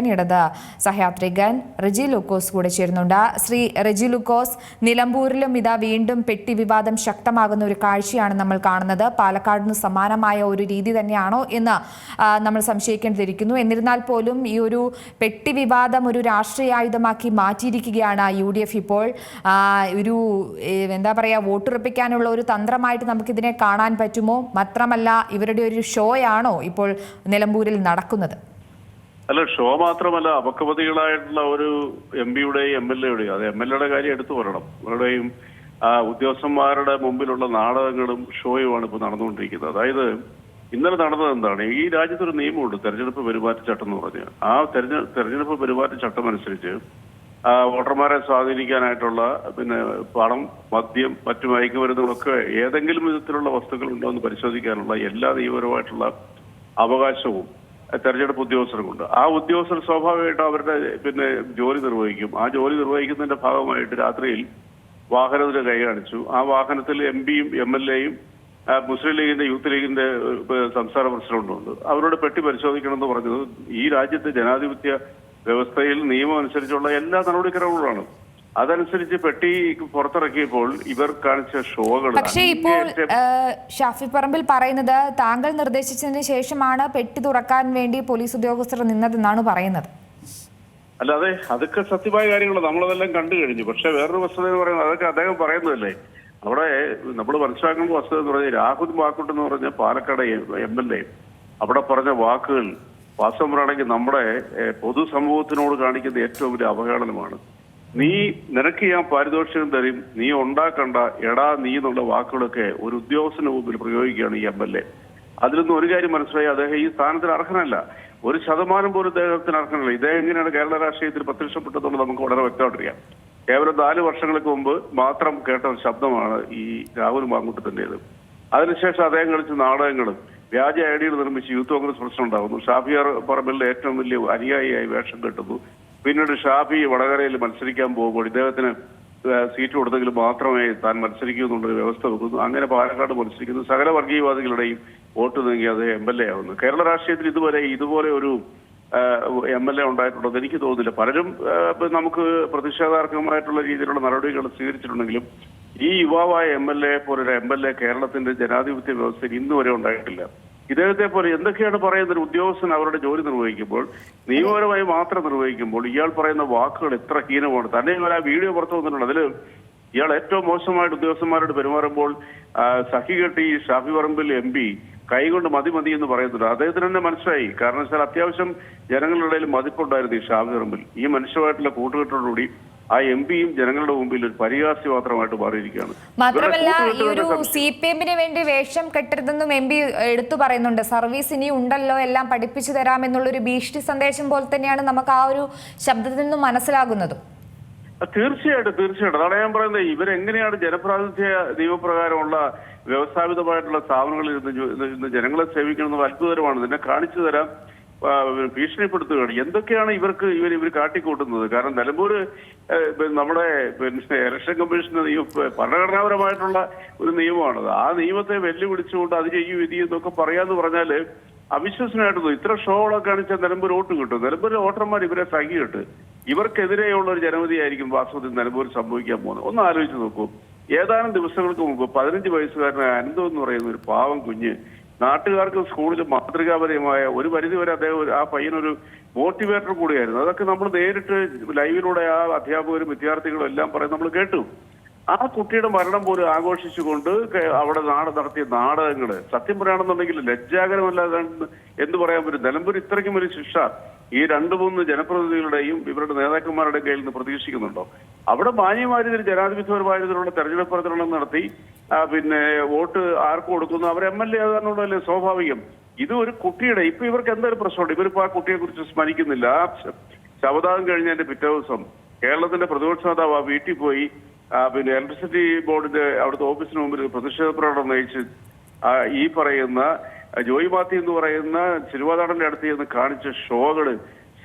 ഇടത്. സഹയാത്രികൻ റെജി ലൂക്കോസ് കൂടെ ചേരുന്നുണ്ട്. ശ്രീ റെജി ലൂക്കോസ് നിലമ്പൂരിലും ഇതാ വീണ്ടും പെട്ടി വിവാദം ശക്തമാകുന്ന ഒരു കാഴ്ചയാണ് നമ്മൾ കാണുന്നത്. പാലക്കാടിന് സമാനമായ ഒരു രീതി തന്നെയാണോ എന്ന് നമ്മൾ സംശയിക്കേണ്ടിയിരിക്കുന്നു. എന്നിരുന്നാൽ പോലും ഈ ഒരു പെട്ടി വിവാദം ഒരു രാഷ്ട്രീയ ആയുധമാക്കി മാറ്റിയിരിക്കുകയാണ് യു ഡി എഫ് ഇപ്പോൾ. ഒരു എന്താ പറയുക വോട്ടുറപ്പിക്കാനുള്ള ഒരു തന്ത്രമായിട്ട് നമുക്കിതിനെ കാണാൻ പറ്റുമോ? മാത്രമല്ല ഇവരുടെ ഒരു ഷോയാണോ ഇപ്പോൾ നിലമ്പൂരിൽ നടക്കുന്നത്? അല്ല ഷോ മാത്രമല്ല അപക്വതികളായിട്ടുള്ള ഒരു എം പിയുടെയും എം എൽ എയുടെയും അത് എം എൽ എയുടെ കാര്യം എടുത്തു പറയണം. അവരുടെയും ഉദ്യോഗസ്ഥന്മാരുടെ മുമ്പിലുള്ള നാടകങ്ങളും ഷോയുമാണ് ഇപ്പോൾ നടന്നുകൊണ്ടിരിക്കുന്നത്. അതായത് ഇന്നലെ നടന്നത് എന്താണ്? ഈ രാജ്യത്തൊരു നിയമമുണ്ട് തെരഞ്ഞെടുപ്പ് പെരുമാറ്റച്ചട്ടം എന്ന് പറഞ്ഞ്. ആ തെരഞ്ഞെ തെരഞ്ഞെടുപ്പ് പെരുമാറ്റച്ചട്ടം അനുസരിച്ച് വോട്ടർമാരെ സ്വാധീനിക്കാനായിട്ടുള്ള പിന്നെ പണം മദ്യം മറ്റു മയക്കുമരുന്നുകളൊക്കെ ഏതെങ്കിലും വിധത്തിലുള്ള വസ്തുക്കൾ ഉണ്ടോ എന്ന് പരിശോധിക്കാനുള്ള എല്ലാ നിയമപരമായിട്ടുള്ള അവകാശവും തെരഞ്ഞെടുപ്പ് ഉദ്യോഗസ്ഥർക്കുണ്ട്. ആ ഉദ്യോഗസ്ഥർ സ്വാഭാവികമായിട്ടും അവരുടെ പിന്നെ ജോലി നിർവഹിക്കും. ആ ജോലി നിർവഹിക്കുന്നതിന്റെ ഭാഗമായിട്ട് രാത്രിയിൽ വാഹനത്തിന് കൈ കാണിച്ചു. ആ വാഹനത്തിൽ എം പിയും എം എൽ എയും മുസ്ലിം ലീഗിന്റെ യൂത്ത് ലീഗിന്റെ സംസ്ഥാന പ്രസിഡന്റും ഉണ്ട്. അവരോട് പെട്ടി പരിശോധിക്കണമെന്ന് പറഞ്ഞത് ഈ രാജ്യത്തെ ജനാധിപത്യ വ്യവസ്ഥയിൽ നിയമം അനുസരിച്ചുള്ള എല്ലാ നടപടിക്രമങ്ങളാണ് അതനുസരിച്ച് പെട്ടി പുറത്തിറക്കിയപ്പോൾ ഇവർ കാണിച്ച ഷോകൾ പക്ഷേ ഇപ്പോൾ ഷാഫി പറമ്പിൽ പറയുന്നത് താങ്കൾ നിർദ്ദേശിച്ചതിന് ശേഷമാണ് പെട്ടി തുറക്കാൻ വേണ്ടി പോലീസ് ഉദ്യോഗസ്ഥർ നിന്നതെന്നാണ് പറയുന്നത്. അല്ല അല്ലാതെ അതൊക്കെ സത്യമായ കാര്യങ്ങളോ. നമ്മളതെല്ലാം കണ്ടു കഴിഞ്ഞു. പക്ഷെ വേറൊരു വസ്തുത എന്ന് പറയുന്നത് അതൊക്കെ അദ്ദേഹം പറയുന്നതല്ലേ. അവിടെ നമ്മൾ മനസ്സിലാക്കേണ്ട വസ്തുത എന്ന് പറഞ്ഞാൽ രാഹുൽ മാക്കുട്ട് എന്ന് പറഞ്ഞ പാലക്കാട് എം എൽ എ അവിടെ പറഞ്ഞ വാക്കുകൾ വാസ്തവം പറയുകയാണെങ്കിൽ നമ്മുടെ പൊതുസമൂഹത്തിനോട് കാണിക്കുന്ന ഏറ്റവും വലിയ അവഹേളനമാണ്. നീ നിനക്ക് ഞാൻ പാരിതോഷികം തരും. നീ ഉണ്ടാക്കണ്ട. എടാ നീ എന്നുള്ള വാക്കുകളൊക്കെ ഒരു ഉദ്യോഗസ്ഥന് മുമ്പിൽ പ്രയോഗിക്കുകയാണ് ഈ എം എൽ എ അതിലൊന്നും ഒരു കാര്യം മനസ്സിലായി. അദ്ദേഹം ഈ സ്ഥാനത്തിന് അർഹനല്ല. ഒരു ശതമാനം പോലും ഇദ്ദേഹത്തിന് അർഹനല്ല. ഇദ്ദേഹം എങ്ങനെയാണ് കേരള രാഷ്ട്രീയത്തിൽ പ്രത്യക്ഷപ്പെട്ടതെന്നുള്ളത് നമുക്ക് വളരെ വ്യക്തമായിട്ടറിയാം കേവലം നാല് വർഷങ്ങൾക്ക് മുമ്പ് മാത്രം കേട്ട ഒരു ശബ്ദമാണ് ഈ രാഹുൽ മാങ്കുട്ടത്തിന്റേത് അതിനുശേഷം അദ്ദേഹം കളിച്ച നാടകങ്ങളും വ്യാജ ഐഡികൾ നിർമ്മിച്ച് യൂത്ത് കോൺഗ്രസ് പ്രശ്നം ഉണ്ടാകുന്നു ഷാഫിയാർ പറമ്പിലെ ഏറ്റവും വലിയ അനുയായിയായി വേഷം കെട്ടുന്നു. പിന്നീട് ഷാഫി വടകരയിൽ മത്സരിക്കാൻ പോകുമ്പോൾ ഇദ്ദേഹത്തിന് സീറ്റ് കൊടുത്തെങ്കിൽ മാത്രമേ താൻ മത്സരിക്കൂ എന്നുള്ളൊരു വ്യവസ്ഥ വെക്കുന്നു അങ്ങനെ പാലക്കാട് മത്സരിക്കുന്നു. സകല വർഗീയവാദികളുടെയും വോട്ട് നീങ്ങി അത് എം എൽ എ ആവുന്നു. കേരള രാഷ്ട്രീയത്തിൽ ഇതുവരെ ഇതുപോലെ ഒരു എം എൽ എ ഉണ്ടായിട്ടുള്ളത് എനിക്ക് തോന്നുന്നില്ല. പലരും നമുക്ക് പ്രതിഷേധാർഹമായിട്ടുള്ള രീതിയിലുള്ള നടപടികൾ സ്വീകരിച്ചിട്ടുണ്ടെങ്കിലും ഈ യുവാവായ എം എൽ എ പോലൊരു എം എൽ എ കേരളത്തിന്റെ ജനാധിപത്യ വ്യവസ്ഥയിൽ ഇന്നുവരെ ഉണ്ടായിട്ടില്ല. ഇദ്ദേഹത്തെ പോലെ എന്തൊക്കെയാണ് പറയുന്നത്? ഉദ്യോഗസ്ഥൻ അവരുടെ ജോലി നിർവഹിക്കുമ്പോൾ നിയമപരമായി മാത്രം നിർവഹിക്കുമ്പോൾ ഇയാൾ പറയുന്ന വാക്കുകൾ എത്ര ഹീനമാണ്. തന്നെ ഇവർ ആ വീഡിയോ പുറത്തു വന്നിട്ടുണ്ട്. അതിൽ ഇയാൾ ഏറ്റവും മോശമായിട്ട് ഉദ്യോഗസ്ഥന്മാരോട് പെരുമാറുമ്പോൾ ആ, സഖി കെട്ടി ഷാഫി പറമ്പിൽ എം പി കൈകൊണ്ട് മതി മതി എന്ന് പറയുന്നുണ്ട്. അദ്ദേഹത്തിന് തന്നെ മനസ്സിലായി. കാരണം വെച്ചാൽ അത്യാവശ്യം ജനങ്ങളുടെ ഇടയിൽ മതിപ്പുണ്ടായിരുന്നു ഈ ഷാഫി പറമ്പിൽ. ഈ മനുഷ്യമായിട്ടുള്ള കൂട്ടുകെട്ടോടുകൂടി ആ എം പിയും ജനങ്ങളുടെ മുമ്പിൽ ഒരു പരിഹാസ്യ മാത്രമായിട്ട് മാറിയിരിക്കുകയാണ്. മാത്രമല്ല ഈ ഒരു സി പി എമ്മിന് വേണ്ടി വേഷം കെട്ടരുതെന്നും എം പി എടുത്തു പറയുന്നുണ്ട്. സർവീസ് ഇനി ഉണ്ടല്ലോ എല്ലാം പഠിപ്പിച്ചു തരാം എന്നുള്ളൊരു ഭീഷണി സന്ദേശം പോലെ തന്നെയാണ് നമുക്ക് ആ ഒരു ശബ്ദത്തിൽ നിന്നും മനസ്സിലാകുന്നതും. തീർച്ചയായിട്ടും തീർച്ചയായിട്ടും. അതാണ് ഞാൻ പറയുന്നത്. ഇവരെങ്ങനെയാണ് ജനപ്രാതിനിധ്യ നിയമപ്രകാരമുള്ള വ്യവസ്ഥാപിതമായിട്ടുള്ള സ്ഥാപനങ്ങളിൽ ഇന്ന് ജനങ്ങളെ സേവിക്കണമെന്ന് അത്ഭുതകരമാണ്. നിന്നെ കാണിച്ചു തരാം. ഭീഷണിപ്പെടുത്തുകയാണ്. എന്തൊക്കെയാണ് ഇവർക്ക് ഇവർ ഇവർ കാട്ടിക്കൂട്ടുന്നത്? കാരണം നിലമ്പൂർ നമ്മുടെ ഇലക്ഷൻ കമ്മീഷൻ നിയമം ഭരണഘടനാപരമായിട്ടുള്ള ഒരു നിയമമാണത്. ആ നിയമത്തെ വെല്ലുവിളിച്ചുകൊണ്ട് അത് ചെയ്യൂ ഇത് എന്നൊക്കെ പറയാന്ന് പറഞ്ഞാൽ അവിശ്വസനമായിട്ട്. ഇത്ര ഷോകളൊക്കെ കാണിച്ചാൽ നിലമ്പൂർ വോട്ട് കിട്ടും. നിലമ്പൂരിലെ വോട്ടർമാർ ഇവരെ സഹിയിട്ട് ഇവർക്കെതിരെയുള്ള ഒരു ജനവിധിയായിരിക്കും വാസ്തവത്തിൽ നിലമ്പൂർ സംഭവിക്കാൻ പോകുന്നത്. ഒന്ന് ആലോചിച്ച് നോക്കൂ. ഏതാനും ദിവസങ്ങൾക്ക് മുമ്പ് പതിനഞ്ച് വയസ്സുകാരനായ അനന്തം എന്ന് പറയുന്ന ഒരു പാവം കുഞ്ഞ് നാട്ടുകാർക്ക് സ്കൂളിൽ മാതൃകാപരമായ ഒരു പരിധി വരെ അദ്ദേഹം ആ പയ്യനൊരു മോട്ടിവേറ്റർ കൂടിയായിരുന്നു. അതൊക്കെ നമ്മൾ നേരിട്ട് ലൈവിലൂടെ ആ അധ്യാപകരും വിദ്യാർത്ഥികളും എല്ലാം പറയും നമ്മൾ കേട്ടു. ആ കുട്ടിയുടെ മരണം പോലും ആഘോഷിച്ചുകൊണ്ട് അവിടെ നാട് നടത്തിയ നാടകങ്ങൾ. സത്യം പറയുകയാണെന്നുണ്ടെങ്കിൽ ലജ്ജാകരമല്ലാതെ എന്ന് പറയാൻ പറ്റും. നിലമ്പൂർ ഇത്രയ്ക്കും ഒരു ശിക്ഷ ഈ രണ്ടു മൂന്ന് ജനപ്രതിനിധികളുടെയും ഇവരുടെ നേതാക്കന്മാരുടെയും കയ്യിൽ നിന്ന് പ്രതീക്ഷിക്കുന്നുണ്ടോ? അവിടെ മാന്യമായ രീതിയിൽ ജനാധിപത്യപരമായ തെരഞ്ഞെടുപ്പ് പ്രചരണം നടത്തി പിന്നെ വോട്ട് ആർക്ക് കൊടുക്കുന്നു? അവർ എം എൽ എ ആകാനുള്ളതല്ലേ സ്വാഭാവികം. ഇത് ഒരു കുട്ടിയുടെ ഇപ്പൊ ഇവർക്ക് എന്തൊരു പ്രശ്നമുണ്ട്? ഇവരിപ്പോ ആ കുട്ടിയെ കുറിച്ച് സ്മരിക്കുന്നില്ല ശവദാഹം കഴിഞ്ഞതിന്റെ പിറ്റേ ദിവസം കേരളത്തിന്റെ പ്രതിപക്ഷ നേതാവ് ആ വീട്ടിൽ പോയി പിന്നെ ഇലക്ട്രിസിറ്റി ബോർഡിന്റെ അവിടുത്തെ ഓഫീസിന് മുമ്പിൽ പ്രതിഷേധ പ്രകടനം നയിച്ച് ഈ പറയുന്ന ജോയി മാത്യു എന്ന് പറയുന്ന തിരുവാതാടന്റെ അടുത്ത് ചെന്ന് കാണിച്ച ഷോകൾ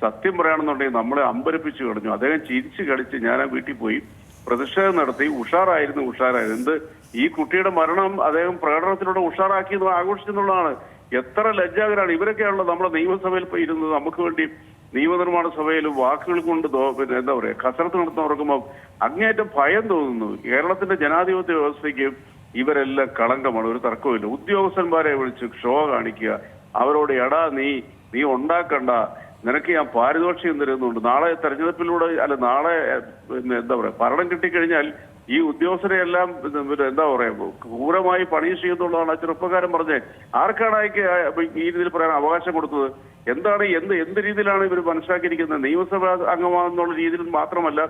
സത്യം പറയുകയാണെന്നുണ്ടെങ്കിൽ നമ്മളെ അമ്പരപ്പിച്ചു കളഞ്ഞു. അദ്ദേഹം ചിരിച്ചു കളിച്ച് ഞാൻ ആ വീട്ടിൽ പോയി പ്രതിഷേധം നടത്തി. ഉഷാറായിരുന്നു ഉഷാറായിരുന്നു. എന്ത്? ഈ കുട്ടിയുടെ മരണം അദ്ദേഹം പ്രകടനത്തിലൂടെ ഉഷാറാക്കി എന്ന് ആഘോഷിച്ചെന്നുള്ളതാണ്. എത്ര ലജ്ജാകരാണ്. ഇവരൊക്കെയാണല്ലോ നമ്മുടെ നിയമസഭയിൽ പോയി ഇരുന്നത് നമുക്ക് വേണ്ടി നിയമനിർമ്മാണ സഭയിൽ വാക്കുകൾ കൊണ്ട് പിന്നെ എന്താ പറയാ കസരത്ത് നടത്തുന്നവർക്കുമ്പോൾ അങ്ങേറ്റം ഭയം തോന്നുന്നു. കേരളത്തിന്റെ ജനാധിപത്യ വ്യവസ്ഥയ്ക്ക് ഇവരെല്ലാം കളങ്കമാണ് ഒരു തർക്കമില്ല ഉദ്യോഗസ്ഥന്മാരെ വിളിച്ച് ഷോ കാണിക്കുക അവരോട് എടാ നീ നീ ഉണ്ടാക്കണ്ട നിനക്ക് ഞാൻ പാരിതോഷികം തരുന്നുണ്ട്. നാളെ തെരഞ്ഞെടുപ്പിലൂടെ അല്ല നാളെ എന്താ പറയാ ഭരണം കിട്ടിക്കഴിഞ്ഞാൽ ഈ ഉദ്യോഗസ്ഥരെ എല്ലാം എന്താ പറയാ ക്രൂരമായി പണി ചെയ്യുന്നുള്ളതാണ് ആ ചെറുപ്പക്കാരൻ പറഞ്ഞത് ആർക്കാണ് അയക്ക് ഈ രീതിയിൽ പറയാൻ അവകാശം കൊടുത്തത്? എന്താണ് എന്ത് എന്ത് രീതിയിലാണ് ഇവർ മനസ്സിലാക്കിയിരിക്കുന്നത്? നിയമസഭാ അംഗമാണെന്നുള്ള രീതിയിൽ മാത്രമല്ല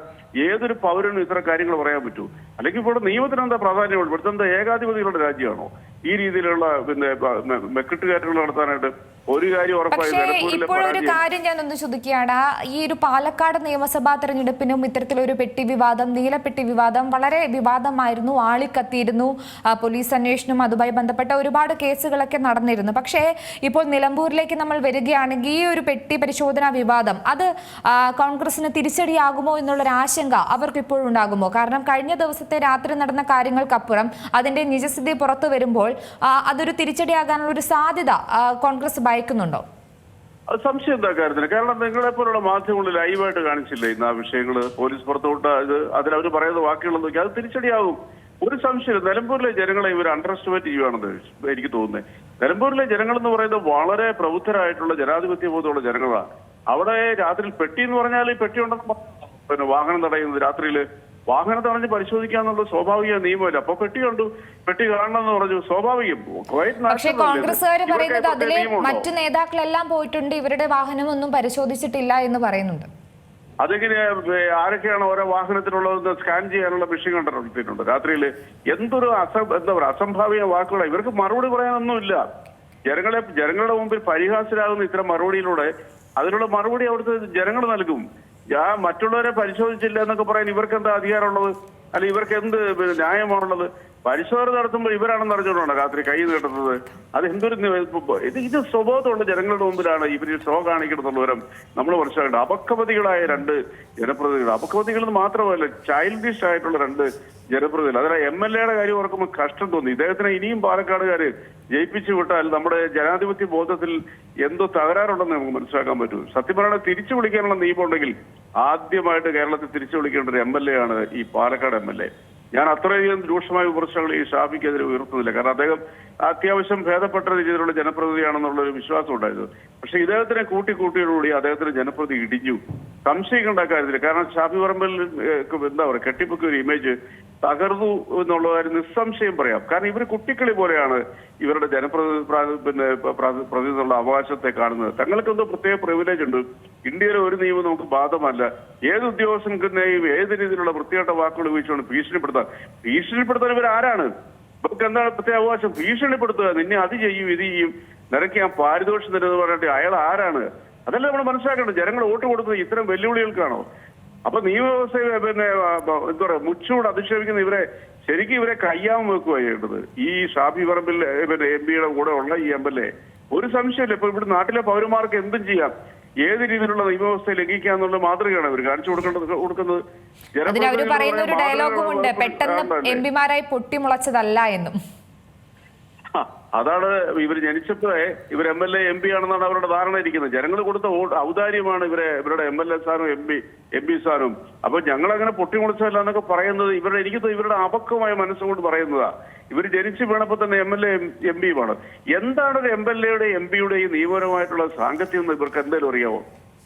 ഏതൊരു പൗരനും ഇത്ര കാര്യങ്ങൾ പറയാൻ പറ്റൂ. അല്ലെങ്കിൽ ഇവിടെ നിയമത്തിന് എന്താ പ്രാധാന്യമുള്ളൂ ഇവിടുത്തെ എന്താ ഏകാധിപതികളുടെ രാജ്യമാണോ? ഈ രീതിയിലുള്ള പിന്നെ മെക്കിട്ടുകാറ്റുകൾ നടത്താനായിട്ട് ഒരു കാര്യം ഉറപ്പായി ഇപ്പോഴൊരു കാര്യം ഞാൻ ഒന്ന് ചോദിക്കുകയാണ് ഈ ഒരു പാലക്കാട് നിയമസഭാ തെരഞ്ഞെടുപ്പിനും ഇത്തരത്തിലൊരു പെട്ടി വിവാദം നീലപ്പെട്ടി വിവാദം വളരെ വിവാദമായിരുന്നു ആളിക്കത്തിയിരുന്നു. പോലീസ് അന്വേഷണം അതുമായി ബന്ധപ്പെട്ട ഒരുപാട് കേസുകളൊക്കെ നടന്നിരുന്നു. പക്ഷേ ഇപ്പോൾ നിലമ്പൂരിലേക്ക് നമ്മൾ വരികയാണെങ്കിൽ ഈ ഒരു പെട്ടി പരിശോധനാ വിവാദം അത് കോൺഗ്രസിന് തിരിച്ചടിയാകുമോ എന്നുള്ളൊരു ആശങ്ക അവർക്ക് ഇപ്പോഴുണ്ടാകുമോ കാരണം കഴിഞ്ഞ ദിവസത്തെ രാത്രി നടന്ന കാര്യങ്ങൾക്കപ്പുറം അതിന്റെ നിജസ്ഥിതി പുറത്തു വരുമ്പോൾ അതൊരു തിരിച്ചടിയാകാനുള്ള ഒരു സാധ്യത കോൺഗ്രസ് ഭയക്കുന്നുണ്ടോ? സംശയം എന്താ കാര്യത്തിന്? കാരണം നിങ്ങളെ പോലുള്ള മാധ്യമങ്ങൾ ലൈവായിട്ട് കാണിച്ചില്ലേ ഇന്ന് ആ വിഷയങ്ങൾ പോലീസ് പുറത്തോട്ട് ഇത് അതിൽ അവർ പറയുന്ന വാക്കുകൾ നോക്കി അത് തിരിച്ചടിയാവും ഒരു സംശയം നിലമ്പൂരിലെ ജനങ്ങളെ ഇവർ അണ്ടർ എസ്റ്റിമേറ്റ് ചെയ്യുകയാണെന്ന് എനിക്ക് തോന്നുന്നത് നിലമ്പൂരിലെ ജനങ്ങൾ എന്ന് പറയുന്നത് വളരെ പ്രബുദ്ധരായിട്ടുള്ള ജനാധിപത്യ ബോധമുള്ള ജനങ്ങളാണ്. അവിടെ രാത്രി പെട്ടി എന്ന് പറഞ്ഞാൽ ഈ പെട്ടി ഉണ്ടെന്ന് പിന്നെ വാഹനം തടയുന്നത് രാത്രിയിൽ വാഹനം തടഞ്ഞ് പരിശോധിക്കാന്നുള്ള സ്വാഭാവിക നിയമമല്ല. അപ്പൊ പെട്ടി കണ്ടു. പെട്ടി കാണണമെന്ന് പറഞ്ഞു. സ്വാഭാവികം. പക്ഷേ കോൺഗ്രസ്സുകാർ പറയുന്നത് അതിലെ മറ്റു നേതാക്കളെല്ലാം പോയിട്ടുണ്ട്. ഇവരുടെ വാഹനമൊന്നും പരിശോധിച്ചിട്ടില്ല എന്ന് പറയുന്നുണ്ട്. അതെങ്ങനെയാ? ഏ, ആരൊക്കെയാണ് ഓരോ വാഹനത്തിനുള്ളതെന്ന് സ്കാൻ ചെയ്യാനുള്ള മെഷീൻ കണ്ടിട്ടുണ്ട്. രാത്രിയിൽ എന്തൊരു അസ എന്താ പറയുക അസംഭാവിക വാക്കുകളാണ് ഇവർക്ക് മറുപടി പറയാനൊന്നുമില്ല. ജനങ്ങളെ ജനങ്ങളുടെ മുമ്പിൽ പരിഹാസരാകുന്ന ഇത്തരം മറുപടിയിലൂടെ അതിനുള്ള മറുപടി അവിടുത്തെ ജനങ്ങൾ നൽകും. ഞാൻ മറ്റുള്ളവരെ പരിശോധിച്ചില്ല എന്നൊക്കെ പറയാൻ ഇവർക്ക് എന്താ അധികാരമുള്ളത്? അല്ല ഇവർക്ക് എന്ത് ന്യായമാണുള്ളത്? പരിശോധന നടത്തുമ്പോൾ ഇവരാണെന്ന് അറിഞ്ഞുകൊണ്ടാണ് രാത്രി കൈ നീട്ടുന്നത്? അത് എന്തൊരു ഇത് ഇത് സ്വബോധമുള്ള ജനങ്ങളുടെ മുമ്പിലാണ് ഇവർ ഷോ വിവരം നമ്മൾ മനസ്സിലാക്കേണ്ടത്. അപക്വതികളായ രണ്ട് ജനപ്രതിനിധികൾ. അപക്വതികൾ മാത്രമല്ല ചൈൽഡിഷ് ആയിട്ടുള്ള രണ്ട് ജനപ്രതിനിധികൾ അതിൽ എം എൽ എയുടെ കാര്യം ഓർക്കുമ്പോൾ കഷ്ടം തോന്നി. ഇദ്ദേഹത്തിന് ഇനിയും പാലക്കാടുകാര് ജയിപ്പിച്ചു വിട്ടാൽ നമ്മുടെ ജനാധിപത്യ ബോധത്തിൽ എന്തോ തകരാറുണ്ടെന്ന് നമുക്ക് മനസ്സിലാക്കാൻ പറ്റും. സത്യം പറയുന്നത് തിരിച്ചു വിളിക്കാനുള്ള നിയമം ഉണ്ടെങ്കിൽ ആദ്യമായിട്ട് കേരളത്തിൽ തിരിച്ചു വിളിക്കേണ്ട ഒരു എം എൽ എ ആണ് ഈ പാലക്കാട് എം എൽ എ. ഞാൻ അത്രയധികം രൂക്ഷമായ വിമർശനങ്ങൾ ഈ ഷാഫിക്കെതിരെ ഉയർത്തുന്നില്ല. കാരണം അദ്ദേഹം അത്യാവശ്യം ഭേദപ്പെട്ട രീതിയിലുള്ള ജനപ്രതിനിധിയാണെന്നുള്ള ഒരു വിശ്വാസം ഉണ്ടായിരുന്നു. പക്ഷെ ഇദ്ദേഹത്തിനെ കൂട്ടി കൂട്ടിയോടുകൂടി അദ്ദേഹത്തിന് ജനപ്രതി ഇടിഞ്ഞു. സംശയിക്കേണ്ട കാര്യത്തിൽ. കാരണം ഷാഫി പറമ്പിൽ എന്താ പറയുക കെട്ടിപ്പൊക്കിയ ഒരു ഇമേജ് തകർന്നു എന്നുള്ള കാര്യം നിസ്സംശയം പറയാം. കാരണം ഇവർ കുട്ടിക്കളി പോലെയാണ് ഇവരുടെ ജനപ്രതി പ്ര- പിന്നെ പ്രതിനിധിയുള്ള അവകാശത്തെ കാണുന്നത്. തങ്ങൾക്ക് എന്തോ പ്രത്യേക പ്രിവിലേജ് ഉണ്ട്. ഇന്ത്യയിലെ ഒരു നിയമം നമുക്ക് ബാധമല്ല ഏത് ഉദ്യോഗസ്ഥനെയും ഏത് രീതിയിലുള്ള വൃത്തികെട്ട വാക്കുകൾ ഉപയോഗിച്ചുകൊണ്ട് ഭീഷണിപ്പെടുത്താൻ. ഭീഷണിപ്പെടുത്താൻ ഇവർ ആരാണ്? ഇവർക്ക് എന്താണ് പ്രത്യേക അവകാശം? ഭീഷണിപ്പെടുത്തുക. നിന്നെ അത് ചെയ്യും ഇത് ചെയ്യും. നിനക്ക് ഞാൻ പാരിതോഷം തരുന്നത് പറഞ്ഞിട്ട് അയാൾ ആരാണ്? അതല്ല നമ്മൾ മനസ്സിലാക്കണം ജനങ്ങൾ വോട്ട് കൊടുത്തത് ഇത്തരം വെല്ലുവിളികൾക്കാണോ? അപ്പൊ നിയമവ്യവസ്ഥയെ പിന്നെ എന്താ പറയാ മുച്ചൂട് അധിക്ഷേപിക്കുന്ന ഇവരെ ശരിക്കും ഇവരെ കയ്യാമം വെക്കുക ചെയ്യേണ്ടത്. ഈ ഷാഫി പറമ്പിൽ പിന്നെ എം പിയുടെ കൂടെ ഉള്ള ഈ എം എൽ എ. ഒരു സംശയമില്ല. ഇപ്പൊ ഇവിടെ നാട്ടിലെ പൗരന്മാർക്ക് എന്തും ചെയ്യാം. ഏത് രീതിയിലുള്ള നിയമവ്യവസ്ഥയെ ലംഘിക്കുക എന്നുള്ള മാതൃകയാണ് അവർ കാണിച്ചു കൊടുക്കേണ്ടത് കൊടുക്കുന്നത്. അതിന് അവർ പറയുന്ന ഒരു ഡയലോഗും ഉണ്ട്. പെട്ടെന്ന്? എം പിമാരായി പൊട്ടിമുളച്ചതല്ല എന്നും. അതാണ് ഇവർ ജനിച്ചപ്പോഴേ ഇവർ M L A M P ആണെന്നാണ് അവരുടെ ധാരണ ഇരിക്കുന്നത്. ജനങ്ങൾ കൊടുത്ത ഔദാര്യമാണ് ഇവരെ ഇവരുടെ എം എൽ എ സ്ഥാനവും എം പി എം പി സ്ഥാനവും അപ്പൊ ഞങ്ങൾ അങ്ങനെ പൊട്ടിമുളിച്ചതല്ല എന്നൊക്കെ പറയുന്നത് ഇവരുടെ എനിക്ക് ഇവരുടെ അപക്വമായ മനസ്സുകൊണ്ട് പറയുന്നതാ. ഇവർ ജനിച്ചു വീണപ്പോ തന്നെ എം എൽ എ എം പിയുമാണ് എന്താണ് ഒരു എം എൽ എയുടെ എം പിയുടെയും നിയമപരമായിട്ടുള്ള സാങ്കത്യം എന്ന് ഇവർക്ക് എന്തെങ്കിലും അറിയാവോ?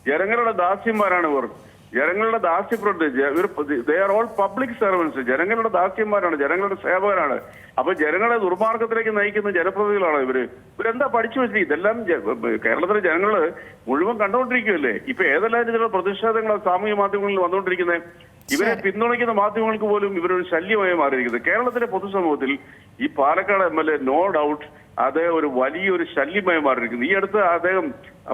ജനങ്ങളുടെ ദാസ്യന്മാരാണ് ഇവർ. ജനങ്ങളുടെ ദാസ്യപ്രണ്ട് they are all public servants ജനങ്ങളുടെ ദാസ്യന്മാരാണ് ജനങ്ങളുടെ സേവകരാണ്. അപ്പൊ ജനങ്ങളെ ദുർമാർഗത്തിലേക്ക് നയിക്കുന്ന ജനപ്രതിനിധികളാണ് ഇവർ. ഇവരെന്താ പഠിച്ചു വെച്ചിട്ട് ഇതെല്ലാം കേരളത്തിലെ ജനങ്ങൾ മുഴുവൻ കണ്ടുകൊണ്ടിരിക്കുകയല്ലേ? ഇപ്പൊ ഏതെല്ലാം രീതിയിലുള്ള പ്രതിഷേധങ്ങളാണ് സാമൂഹ്യ മാധ്യമങ്ങളിൽ വന്നുകൊണ്ടിരിക്കുന്നത് ഇവരെ പിന്തുണയ്ക്കുന്ന മാധ്യമങ്ങൾക്ക് പോലും ഇവരൊരു ശല്യമായി മാറിയിരിക്കുന്നത് കേരളത്തിലെ പൊതുസമൂഹത്തിൽ ഈ Palakkad M L A no doubt അദ്ദേഹം ഒരു വലിയൊരു ശല്യമായി മാറിയിരിക്കുന്നു. ഈ അടുത്ത് അദ്ദേഹം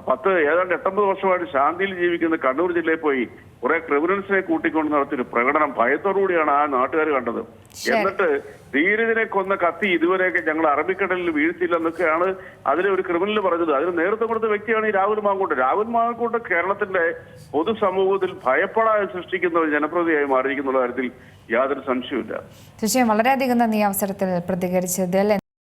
പത്ത് ഏതാണ്ട് എട്ടൊമ്പത് വർഷമായിട്ട് ശാന്തിയിൽ ജീവിക്കുന്ന കണ്ണൂർ ജില്ലയിൽ പോയി കുറെ ക്രിമിനൽസിനെ കൂട്ടിക്കൊണ്ട് നടത്തിയൊരു പ്രകടനം ഭയത്തോടുകൂടിയാണ് ആ നാട്ടുകാർ കണ്ടത്. എന്നിട്ട് ധീരജിനെ കൊന്ന കത്തി ഇതുവരെയൊക്കെ ഞങ്ങൾ അറബിക്കടലിൽ വീഴ്ത്തില്ലെന്നൊക്കെയാണ് അതിലെ ഒരു ക്രിമിനൽ പറഞ്ഞത്. അതിന് നേതൃത്വം കൊടുത്ത വ്യക്തിയാണ് ഈ രാഹുൽ മാങ്കൂട്ട്. രാഹുൽ മാങ്കൂട്ട് കേരളത്തിന്റെ പൊതുസമൂഹത്തിൽ ഭയപ്പെടാതെ സൃഷ്ടിക്കുന്ന ഒരു ജനപ്രതിയായി മാറിയിരിക്കുന്ന കാര്യത്തിൽ യാതൊരു സംശയമില്ല തീർച്ചയായും വളരെയധികം നന്ദി അവസരത്തിൽ പ്രതികരിച്ചതിൽ.